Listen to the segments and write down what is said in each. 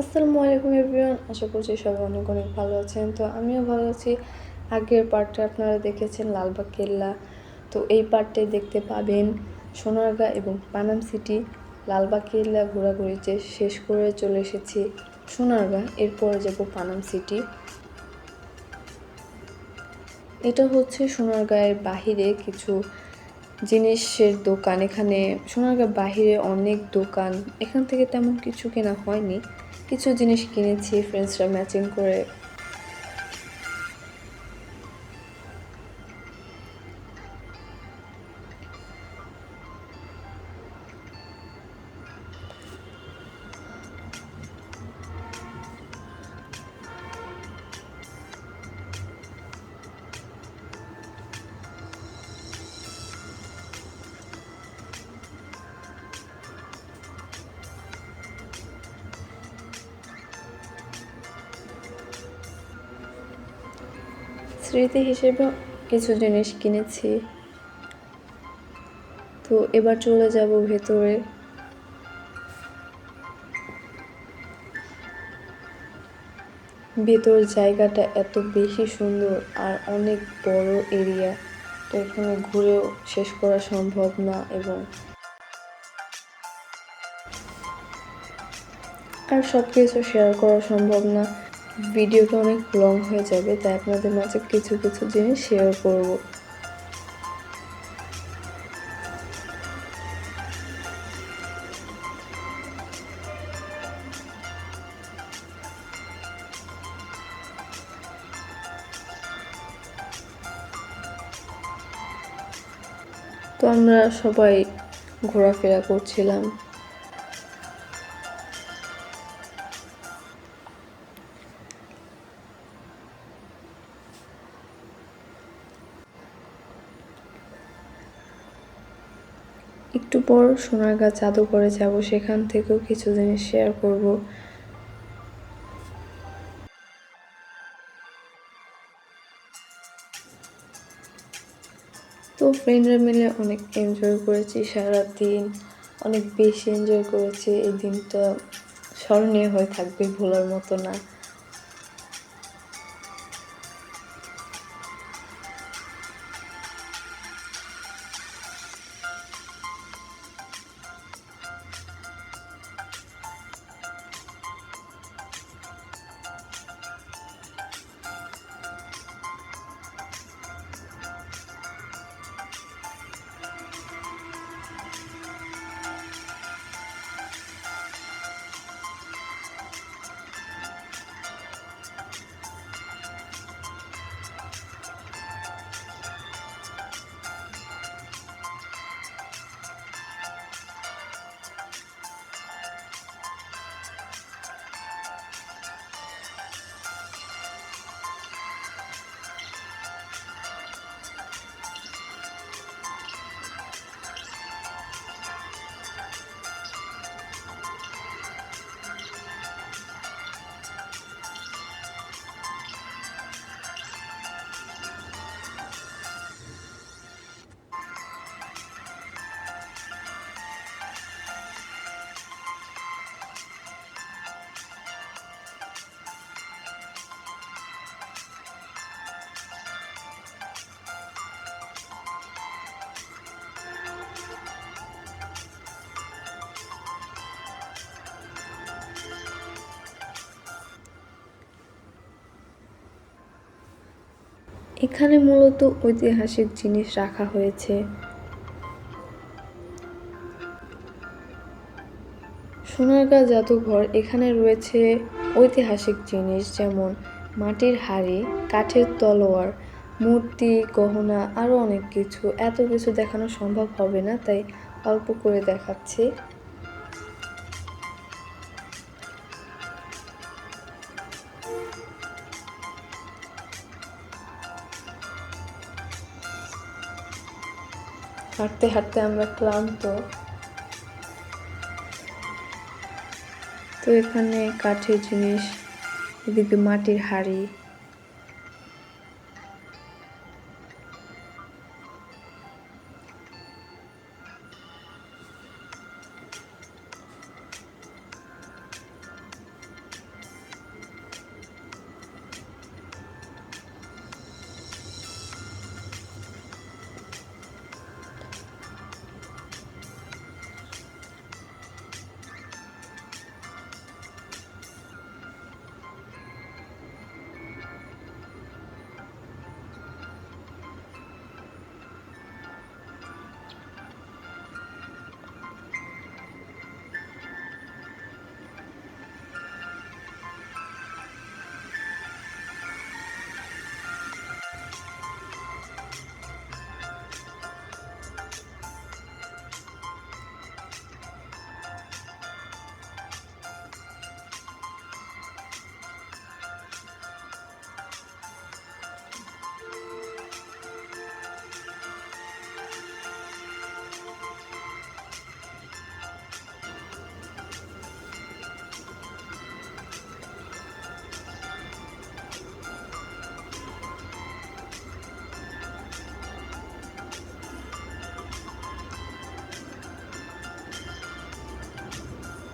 আসসালামু আলাইকুম এভরিওয়ান, আশা করছি সবাই অনেক অনেক ভালো আছেন। তো আমিও ভালো আছি। আগের পার্টটা আপনারা দেখেছেন, লালবাগ কেল্লা। তো এই পার্টে দেখতে পাবেন সোনারগাঁ এবং পানাম সিটি। লালবাগ কেল্লা ঘোরাঘুরি যে শেষ করে চলে এসেছি সোনারগাঁ, এরপরে যাব পানাম সিটি। এটা হচ্ছে সোনারগাঁয়ের বাহিরে কিছু জিনিসের দোকান। এখানে সোনারগাঁ বাহিরে অনেক দোকান। এখান থেকে তেমন কিছু কেনা হয়নি। কিছু জিনিস কিনেছি ফ্রেন্ডসরা ম্যাচিং করে স্মৃতি হিসেবে কিছু জিনিস কিনেছি। তো এবার চলে যাব ভেতরে। ভেতর জায়গাটা এত বেশি সুন্দর আর অনেক বড় এরিয়া। তো এখানে ঘুরেও শেষ করা সম্ভব না এবং আর সব কিছু শেয়ার করা সম্ভব না। ভিডিওটা অনেক লং হয়ে যাবে, তাই আপনাদের মাঝে কিছু কিছু জিনিস শেয়ার করব। তো আমরা সবাই ঘোরাফেরা করছিলাম। একটু পর সোনারগাঁ জাদুঘরে যাব, সেখান থেকেও কিছু জিনিস শেয়ার করব। তো ফ্রেন্ডরা মিলে অনেক এনজয় করেছি সারা দিন অনেক বেশি এনজয় করেছি। এই দিনটা স্মরণীয় হয়ে থাকবে ভোলার মতো না। এখানে মূলত ঐতিহাসিক জিনিস রাখা হয়েছে। সোনারগাঁ জাদুঘর এখানে রয়েছে ঐতিহাসিক জিনিস যেমন মাটির হাড়ি, কাঠের তলোয়ার, মূর্তি, গহনা, আরও অনেক কিছু। এত কিছু দেখানো সম্ভব হবে না, তাই অল্প করে দেখাচ্ছি। হাঁটতে হাঁটতে আমরা ক্লান্ত। তো এখানে কাঠের জিনিস এদিকে মাটির হাড়ি।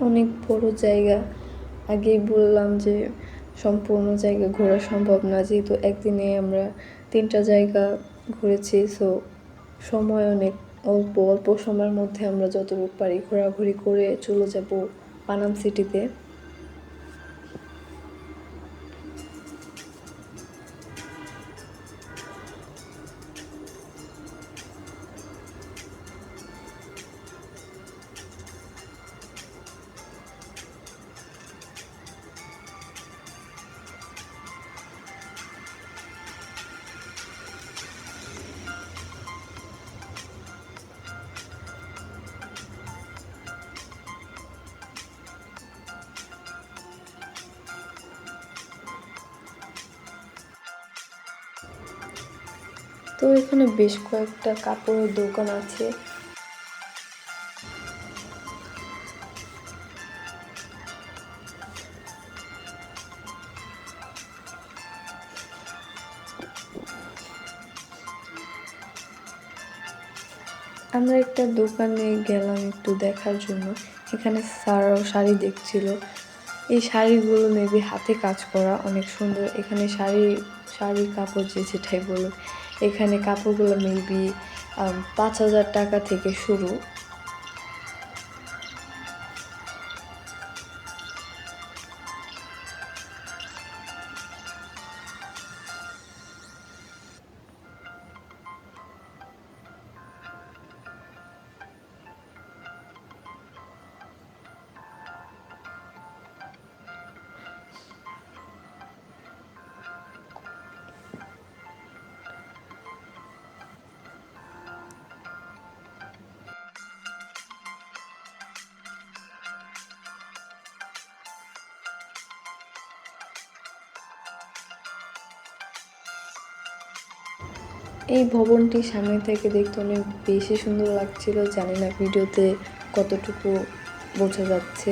অনেক বড় জায়গা। আগেই বললাম যে সম্পূর্ণ জায়গা ঘোরা সম্ভব না, যেহেতু একদিনে আমরা তিনটা জায়গা ঘুরেছি সো সময় অনেক অল্প অল্প সময়ের মধ্যে আমরা যতটুকু পারি ঘোরাঘুরি করে চলে যাব পানাম সিটিতে তো এখানে বেশ কয়েকটা কাপড়ের দোকান আছে। আমরা একটা দোকানে গেলাম একটু দেখার জন্য। এখানে স্যারও শাড়ি দেখছিল। এই শাড়িগুলো মেবি হাতে কাজ করা অনেক সুন্দর। এখানে শাড়ি শাড়ি কাপড় যে যেটাই বলুক। এখানে কাপড়গুলো মেবি পাঁচ হাজার টাকা থেকে শুরু। এই ভবনটি সামনে থেকে দেখতে অনেক বেশি সুন্দর লাগছিল। জানি না, ভিডিওতে কতটুকু বোঝা যাচ্ছে।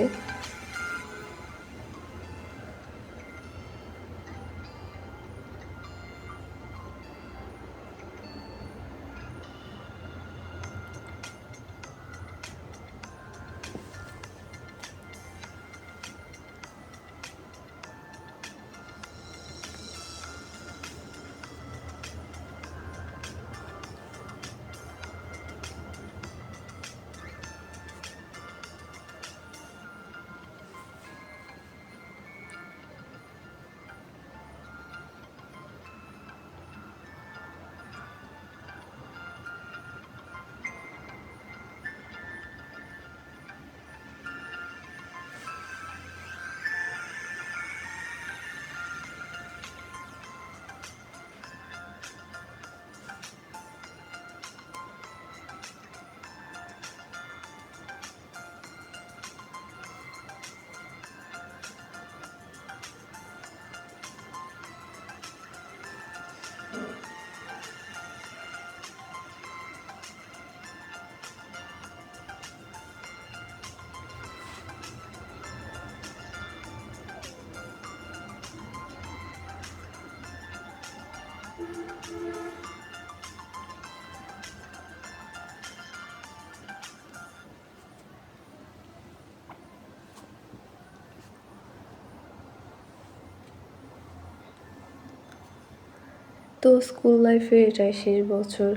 তো স্কুল লাইফে এটাই শেষ বছর।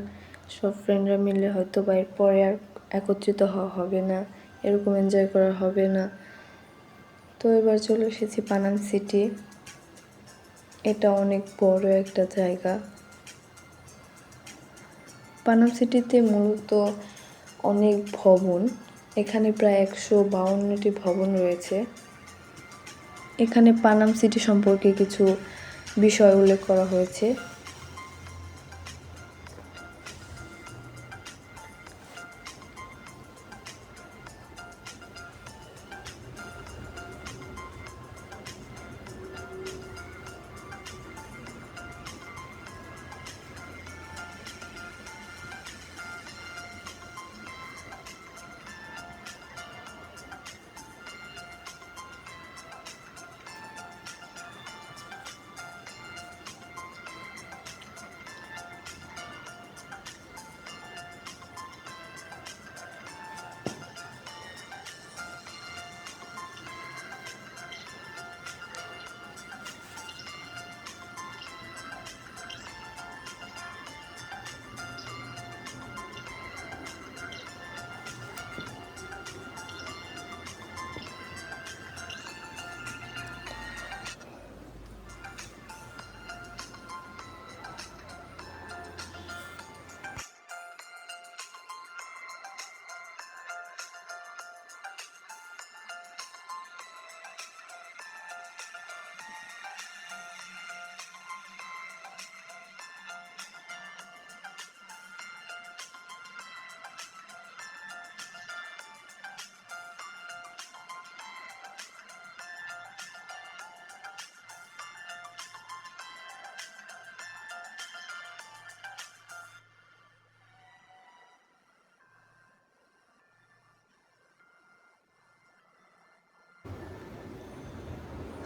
সব ফ্রেন্ডরা মিলে হয়তো বা এরপরে আর একত্রিত হওয়া হবে না, এরকম এনজয় করা হবে না। তো এবার চলে এসেছি পানাম সিটি এটা অনেক বড় একটা জায়গা। পানাম সিটিতে মূলত অনেক ভবন, এখানে প্রায় একশো বাউন্নটি ভবন রয়েছে। এখানে পানাম সিটি সম্পর্কে কিছু বিষয় উল্লেখ করা হয়েছে।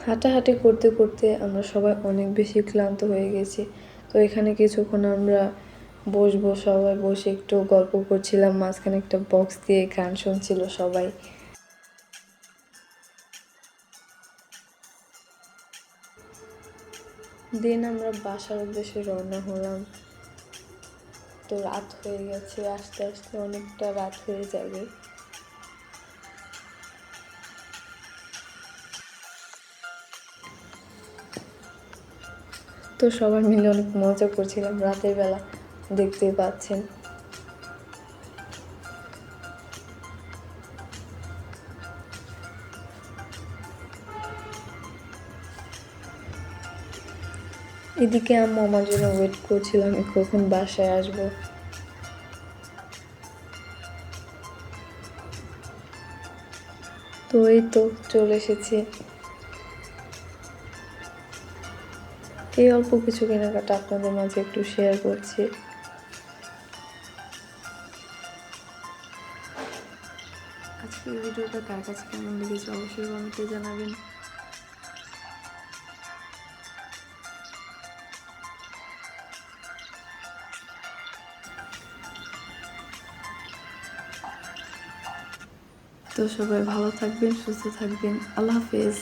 হাঁটাহাঁটি করতে করতে আমরা সবাই অনেক বেশি ক্লান্ত হয়ে গেছি। তো এখানে কিছুক্ষণ আমরা বসবো, সবাই বসে একটু গল্প করছিলাম, মাঝখানে একটা বক্স দিয়ে গান শুনছিল সবাই। দিন আমরা বাসার উদ্দেশ্যে রওনা হলাম। তো রাত হয়ে গেছে, আস্তে আস্তে অনেকটা রাত হয়ে যাবে। তো সবাই মিলে অনেক মজা করছিলাম রাতের বেলা, দেখতেই পাচ্ছেন। এদিকে আম্মু আমার জন্য ওয়েট করছিল আমি কখন বাসায় আসব। তো এই তো চলে এসেছি। এই অল্প কিছু কেনাকাটা আপনাদের মাঝে একটু শেয়ার করছি। আজকের ভিডিওটা কার কাছে কেমন লেগেছে অবশ্যই কমেন্টে জানাবেন। তো সবাই ভালো থাকবেন, সুস্থ থাকবেন। আল্লাহ হাফেজ।